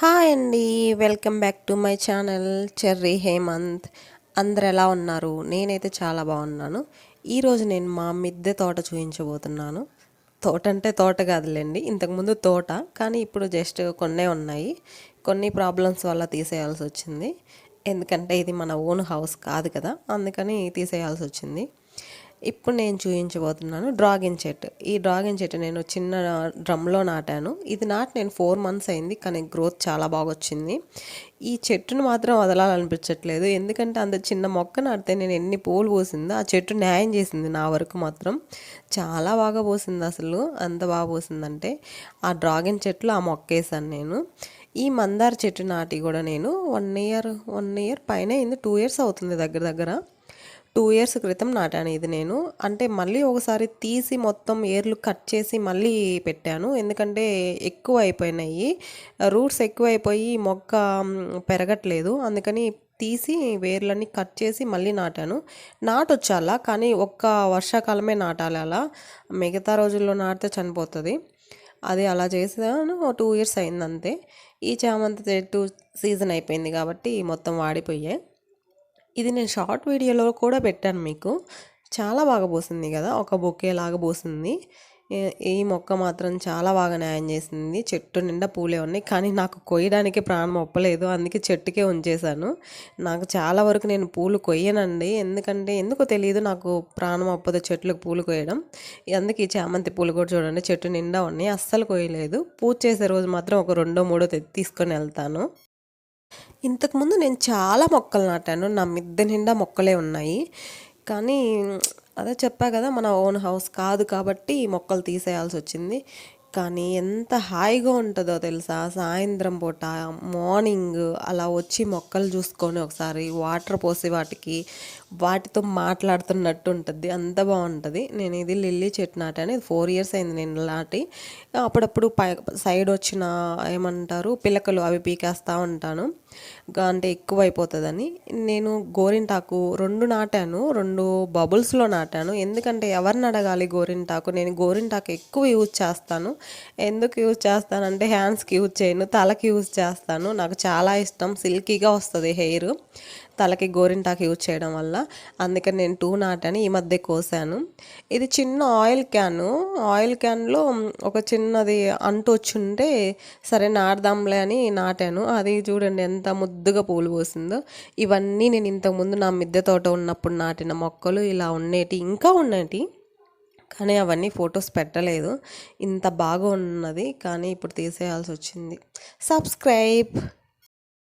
Hi అండి. Welcome back to my channel Cherry Hemanth. అందరు ఎలా ఉన్నారు? నేనైతే చాలా బాగున్నాను. ఈరోజు నేను మా మిద్దె తోట చూపించబోతున్నాను తోట అంటే తోట కాదులేండి ఇంతకుముందు తోట కానీ ఇప్పుడు జస్ట్ కొన్నే ఉన్నాయి. కొన్ని ప్రాబ్లమ్స్ వల్ల తీసేయాల్సి వచ్చింది. ఎందుకంటే ఇది మన ఓన్ హౌస్ కాదు కదా అందుకని తీసేయాల్సి వచ్చింది. ఇప్పుడు నేను చూపించబోతున్నాను డ్రాగన్ చెట్టు ఈ డ్రాగన్ చెట్టు నేను చిన్న డ్రమ్లో నాటాను. ఇది నాటి నేను ఫోర్ మంత్స్ అయింది కానీ గ్రోత్ చాలా బాగా వచ్చింది. ఈ చెట్టును మాత్రం వదలాలనిపించట్లేదు. ఎందుకంటే అంత చిన్న మొక్క నాటితే నేను ఎన్ని పూలు పోసిందో ఆ చెట్టు న్యాయం చేసింది నా వరకు మాత్రం. చాలా బాగా పోసింది అసలు. అంత బాగా పోసిందంటే ఆ డ్రాగన్ చెట్లు ఆ మొక్క వేసాను నేను. ఈ మందార చెట్టు నాటి కూడా నేను వన్ ఇయర్ వన్ ఇయర్ పైన అయింది. టూ ఇయర్స్ అవుతుంది దగ్గర దగ్గర. టూ ఇయర్స్ క్రితం నాటాను ఇది నేను. అంటే మళ్ళీ ఒకసారి తీసి మొత్తం ఏర్లు కట్ చేసి మళ్ళీ పెట్టాను. ఎందుకంటే ఎక్కువ అయిపోయినాయి. రూట్స్ ఎక్కువ అయిపోయి మొక్క పెరగట్లేదు. అందుకని తీసి వేర్లన్నీ కట్ చేసి మళ్ళీ నాటాను. నాటొచ్చాలా కానీ ఒక్క వర్షాకాలమే నాటాలి అలా. మిగతా రోజుల్లో నాటితే చనిపోతుంది. అది అలా చేసాను టూ ఇయర్స్ అయింది అంతే ఈ చామంతి చెట్టు సీజన్ అయిపోయింది కాబట్టి మొత్తం వాడిపోయాయి ఇది నేను షార్ట్ వీడియోలో కూడా పెట్టాను మీకు. చాలా బాగా పోసింది కదా ఒక బొకే లాగా పోసింది. ఈ మొక్క మాత్రం చాలా బాగా న్యాయం చేసింది. చెట్టు నిండా పూలే ఉన్నాయి కానీ నాకు కొయ్యడానికి ప్రాణం ఒప్పలేదు. అందుకే చెట్టుకే ఉంచేశాను. నాకు చాలా వరకు నేను పూలు కొయ్యనండి. ఎందుకంటే ఎందుకో తెలియదు నాకు ప్రాణం ఒప్పదు చెట్లకు పూలు కొయ్యడం. అందుకే ఈ చామంతి పూలు కూడా చూడండి చెట్టు నిండా ఉన్నాయి. అస్సలు కొయ్యలేదు. పూజ చేసే రోజు మాత్రం ఒక రెండో మూడో తీసుకొని వెళ్తాను. ఇంతకుముందు నేను చాలా మొక్కలు నాటాను. నా మిద్దె నిండా మొక్కలే ఉన్నాయి. కానీ అదే చెప్పా కదా మన ఓన్ హౌస్ కాదు కాబట్టి ఈ మొక్కలు తీసేయాల్సి వచ్చింది. కానీ ఎంత హాయిగా ఉంటుందో తెలుసా? సాయంత్రం పూట మార్నింగ్ అలా వచ్చి మొక్కలు చూసుకొని ఒకసారి వాటర్ పోసి వాటికి వాటితో మాట్లాడుతున్నట్టు ఉంటుంది. అంత బాగుంటుంది. నేను ఇది లిల్లీ చెట్టు నాటాను. ఇది ఫోర్ ఇయర్స్ అయింది నేను నాటి. అప్పుడప్పుడు పై సైడ్ వచ్చిన ఏమంటారు పిలకలు అవి పీకేస్తూ ఉంటాను. అంటే ఎక్కువ అయిపోతుందని నేను గోరింటాకు రెండు నాటాను రెండు బబుల్స్లో నాటాను. ఎందుకంటే ఎవరిని అడగాలి గోరింటాకు? నేను గోరింటాకు ఎక్కువ యూజ్ చేస్తాను. ఎందుకు యూజ్ చేస్తానంటే హ్యాండ్స్కి యూజ్ చేయను తలకి యూజ్ చేస్తాను. నాకు చాలా ఇష్టం సిల్కీగా వస్తుంది హెయిర్. తలకి గోరింటాకు యూజ్ చేయడం వల్ల. అందుకని నేను టూ నాటాను ఈ మధ్య కోసాను. ఇది చిన్న ఆయిల్ క్యాను. ఆయిల్ క్యాన్లో ఒక చిన్నది అంటు వచ్చుంటే సరే నాడదాంలే అని నాటాను. అది చూడండి ఎంత ముద్దుగా పూలు పోసిందో ఇవన్నీ నేను ఇంతకుముందు నా మిద్దె తోట ఉన్నప్పుడు నాటిన మొక్కలు ఇలా ఉండేటి ఇంకా ఉండేటి. కానీ అవన్నీ ఫొటోస్ పెట్టలేదు. ఇంత బాగా ఉన్నది కానీ ఇప్పుడు తీసేయాల్సి వచ్చింది. సబ్స్క్రైబ్.